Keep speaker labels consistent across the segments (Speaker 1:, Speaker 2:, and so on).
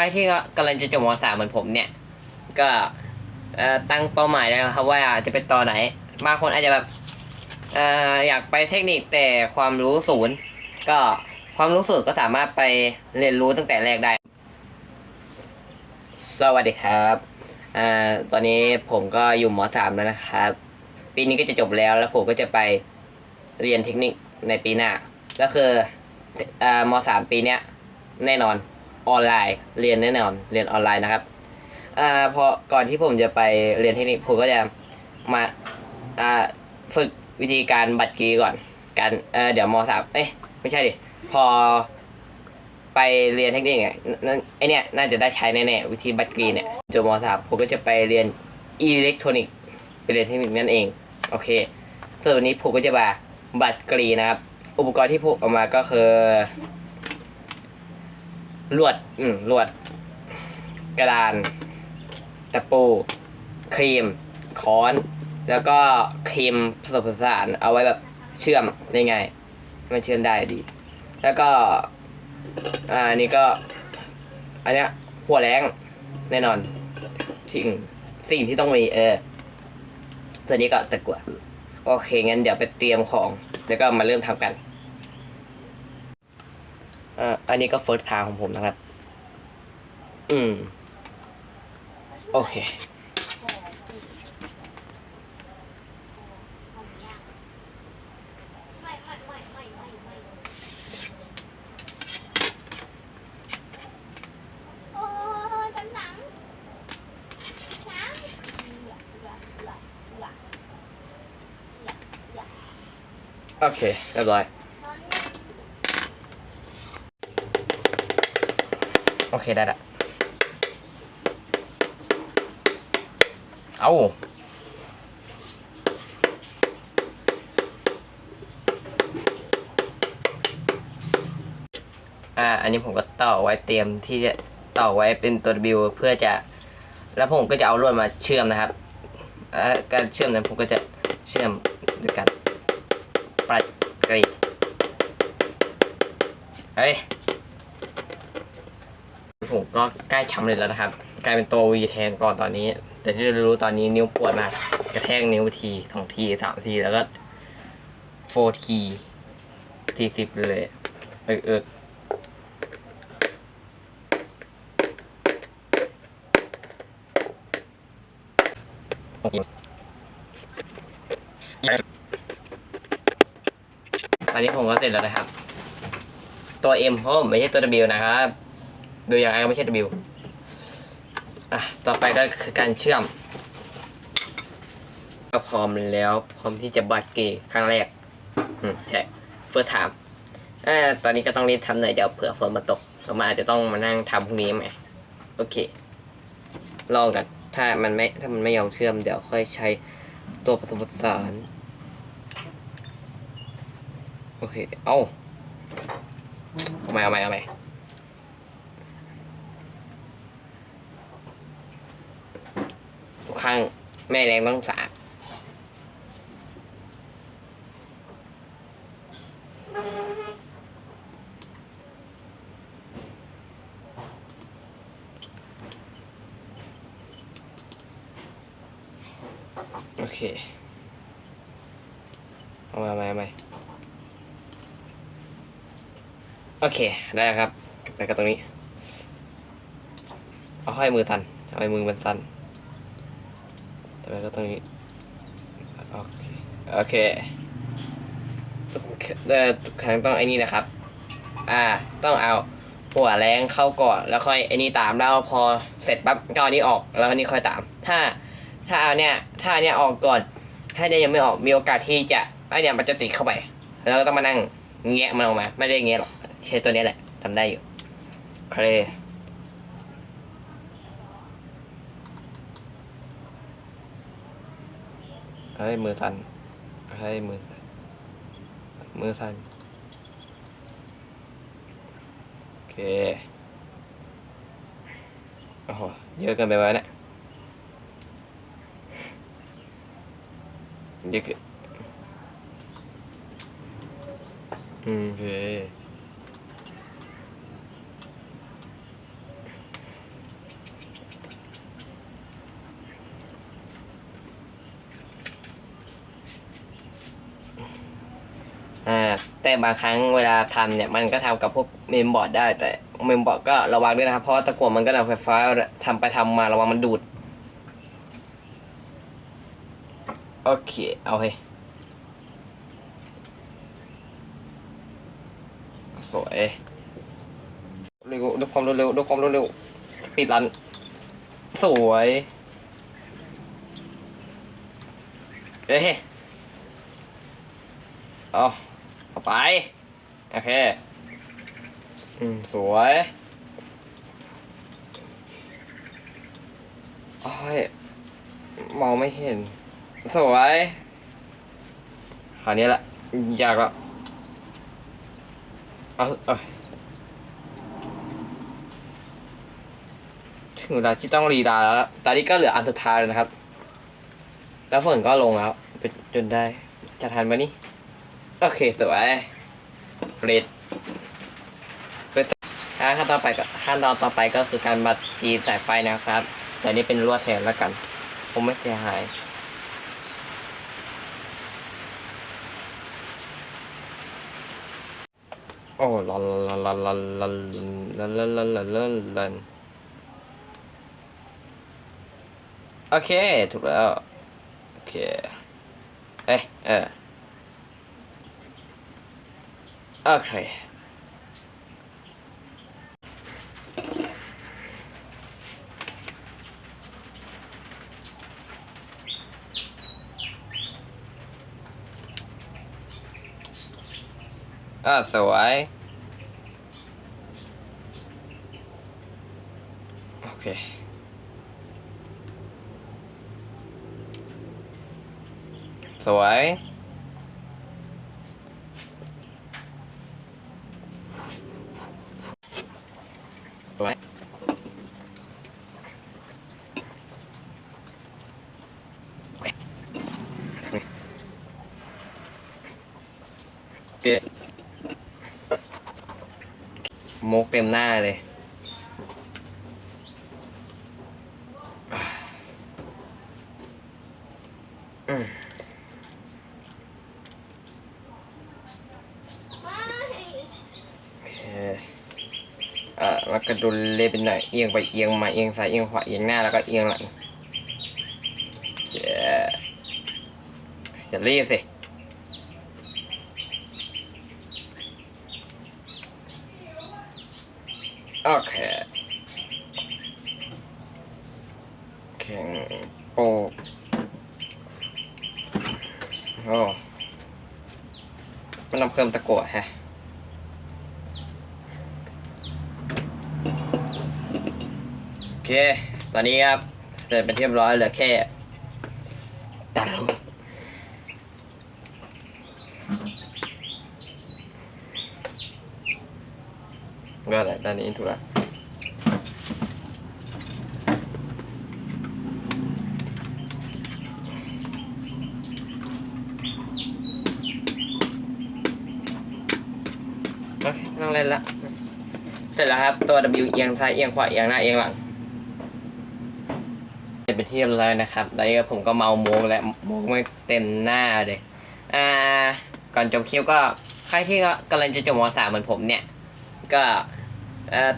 Speaker 1: รที่กำลังจะจบมสามเหมือนผมเนี่ย ก็ตั้งเป้าหมายแล้วครับว่าจะเป็นต่อไหน บางคนอาจจะแบบเอออยากไปเทคนิคแต่ความรู้ศูนย์ ก็ความรู้ศูนย์ก็สามารถไปเรียนรู้ตั้งแต่แรกได้ สวัสดีครับอ่าตอนนี้ผมก็อยู่มสามแล้วนะครับ ปีนี้ก็จะจบแล้วแล้วผมก็จะไปเรียนเทคนิคในปีหน้า ก็คืออ่ามสามปีเนี้ยแน่นอน ออนไลน์ เรียนแน่นอนเรียนออนไลน์นะครับอ่าพอก่อนที่ผมจะไปเรียนเทคนิคผมก็จะมาอ่าฝึกวิธีการบัตรกีก่อนการเออเดี๋ยวมสามเอ้ยไม่ใช่ดิพอไปเรียนเทคนิคไงนั่นไอเนี้ยน่าจะได้ใช้แน่ๆวิธีบัตรกรีเนี่ยจบมสามผมก็จะไปเรียนอิเล็กทรอนิกส์ไปเรียนเทคนิคนั่นเองโอเคส่วนวันนี้ผมก็จะมาบัตรกรีนะครับ อุปกรณ์ที่ผมเอามาก็คือ ลวด อืมลวด กระดาน ตะปู ครีม ค้อน แล้วก็ครีมผสมผสาน เอาไว้แบบเชื่อมได้ไงมันเชื่อมได้ดี แล้วก็ อ่าอันนี้ก็ อันเนี้ย หัวแรงแน่นอนสิ่งสิ่งที่ต้องมีเออส่วนนี้ก็ตะกั่วโอเคงั้นเดี๋ยวไปเตรียมของ แล้วก็มาเริ่มทำกัน อ่าอันนี้ก็เฟิร์สทางของผมนะครับ อืม โอเค
Speaker 2: ไม่ไม่ไม่ไม่ไม่ไม่โอ้ยเป็นหนังหนัง
Speaker 1: โอเคได้ละเอาอ่า อันนี้ผมก็ต่อไว้เตรียมที่จะต่อไว้เป็นตัว W เพื่อจะ แล้วผมก็จะเอาลวดมาเชื่อมนะครับการเชื่อมนั้นผมก็จะเชื่อมด้วยกันปัดกรีดเอ้ย ผมก็ใกล้ทำเลยแล้วนะครับ กลายเป็นตัววีแทนก่อนตอนนี้ แต่ที่รู้ตอนนี้นิ้วปวดมากกระแทกนิ้วทีสองทีสามทีแล้วก็โฟทีทีสิบเลยเอิกเออตอนนี้ผมก็เสร็จแล้วนะครับ ตัว M เพราะผมไม่ใช่ตัว W นะครับ ดูย่างไรก็ไม่ใช่ W อะต่อไปก็คือการเชื่อม ก็พร้อมแล้วพร้อมที่จะบัตรเกย์ครั้งแรกอืมใช่เฟิร์สถามเอ่อตอนนี้ก็ต้องรีบทำหน่อยเดี๋ยวเผื่อฝนมาตกเรามาอาจจะต้องมานั่งทำพรุ่งนี้ไหมโอเค ลองกัน ถ้ามันไม่ถ้ามันไม่ยอมเชื่อมเดี๋ยวค่อยใช้ตัวผสมผสานโอเค เอาเอาใหม่เอาใหม่เอาใหม่ทุก ครั้ง แม่แรงต้องสะอาดโอเค เอาใหมเอาใหม่เอาใหมโอเค ได้ครับไปกับตรงนี้ เอาห้อยมือตัน เอาให้มือมันตัน ต่อไปก็ตรงนี้ โอเค โอเคเอ่อทุกครั้งต้องไอ้นี่นะครับ อ่า ต้องเอาหัวแรงเข้าก่อน แล้วค่อยไอ้นี่ตาม แล้วพอเสร็จปั๊บก็อันนี้ออก แล้วอันนี้ค่อยตาม ถ้า ถ้าเอาเนี่ย ถ้าเนี่ยออกก่อน ถ้าเนี่ยยังไม่ออก มีโอกาสที่จะไอเนี่ยมันจะติดเข้าไป แล้วก็ต้องมานั่งแงะมันออกมา ไม่ได้แงะหรอก ใช้ตัวนี้แหละทำได้อยู่เคล เฮ้ยมือสั่นเฮ้ยมือ มือสั่นโอเคโอ้โหเยอะเกินไปวะเนี่ยเยอะเกินอืมโอเค แต่บางครั้งเวลาทำเนี่ยมันก็ทำกับพวกเมมบอร์ดได้แต่เมมบอร์ดก็ระวังด้วยนะครับ เพราะตะกั่วมันก็นำไฟฟ้าทำไปทำมาระวังมันดูด โอเค เอาเฮ้สวยเร็วด้วยความเร็วด้วยความเร็วปิดรัน สวยเอ้ยเอาไป โอเค อืม สวยโอ้ยมองไม่เห็น สวยคราวนี้แหละยากแล้วเอาเอาถึงเวลาที่ต้องรีดาแล้ว ตอนนี้ก็เหลืออันสุดท้ายแล้วนะครับ แล้วฝนก็ลงแล้ว เป็นจนได้ จะทันไหมนี่ โอเคสวยเรดเปิดขั้นตอนไปก็ขั้นตอนต่อไปก็คือการบัดจีสายไฟนะครับ แต่นี่เป็นลวดแทนแล้วกันผมไม่เสียหายโอ้ลอนลอนลอนลอนลอนลอนลอนลอนลอนลลโอเค ถูกแล้ว โอเค เอ้เออ Okay. Ah, so way. Okay. So why? มกเต็มหน้าเลยอืม
Speaker 2: ไม่
Speaker 1: โอเค อ่าแล้วก็ดูเละไปหน่อย เอียงไปเอียงมา เอียงซ้าย เอียงขวา เอียงหน้า แล้วก็เอียงหลังโอเคอย่ารีบสิ โอเคแข่งโปกโอ้มันต้องเพิ่มตะกั่วแฮะโอเค ตอนนี้ครับ เสร็จเป็นที่เรียบร้อยเหลือแค่ตัดล้ว โอเคนั่งเล่นละเสร็จแล้วครับ ตัว W เอียงซ้ายเอียงขวาเอียงหน้าเอียงหลัง เสร็จเป็นที่เรียบร้อยนะครับตอนนี้ผมก็เมาโมกและโมกไม่เต็มหน้าเลย อ่า ก่อนจบคลิปก็ใครที่กำลังจะจบมสามเหมือนผมเนี่ย ก็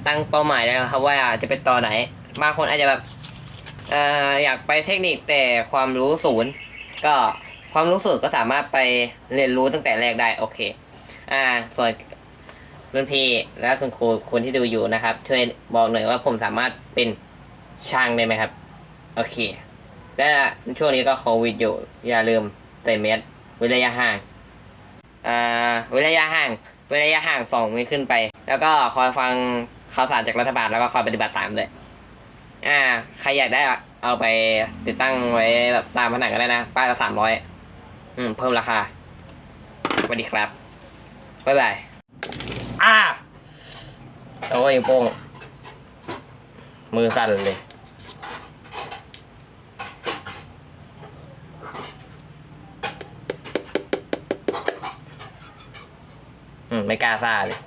Speaker 1: ตั้งเป้าหมายได้ครับว่าจะเป็นต่อไหน บางคนอาจจะแบบเอ่ออยากไปเทคนิคแต่ความรู้ศูนย์ ก็ความรู้ศูนย์ก็สามารถไปเรียนรู้ตั้งแต่แรกได้โอเค อ่า ส่วนรุ่นพี่และคุณครูคนที่ดูอยู่นะครับ ช่วยบอกหน่อยว่าผมสามารถเป็นช่างได้ไหมครับ โอเค และช่วงนี้ก็โควิดอยู่ อย่าลืมใส่เมสเว้นระยะห่าง อ่าเว้นระยะห่างเว้นระยะห่างสองเมตรขึ้นไป แล้วก็คอยฟังข่าวสารจากรัฐบาลแล้วก็คอยปฏิบัติตามด้วยอ่า ใครอยากได้เอาไปติดตั้งไว้แบบตามผนังก็ได้นะ ป้ายละสามร้อยอืม เพิ่มราคาสวัสดีครับ บ๊ายบาย อ่า โอ้ยโป้ง มือสั่นเลยอืม ไม่กล้าซ่าเลย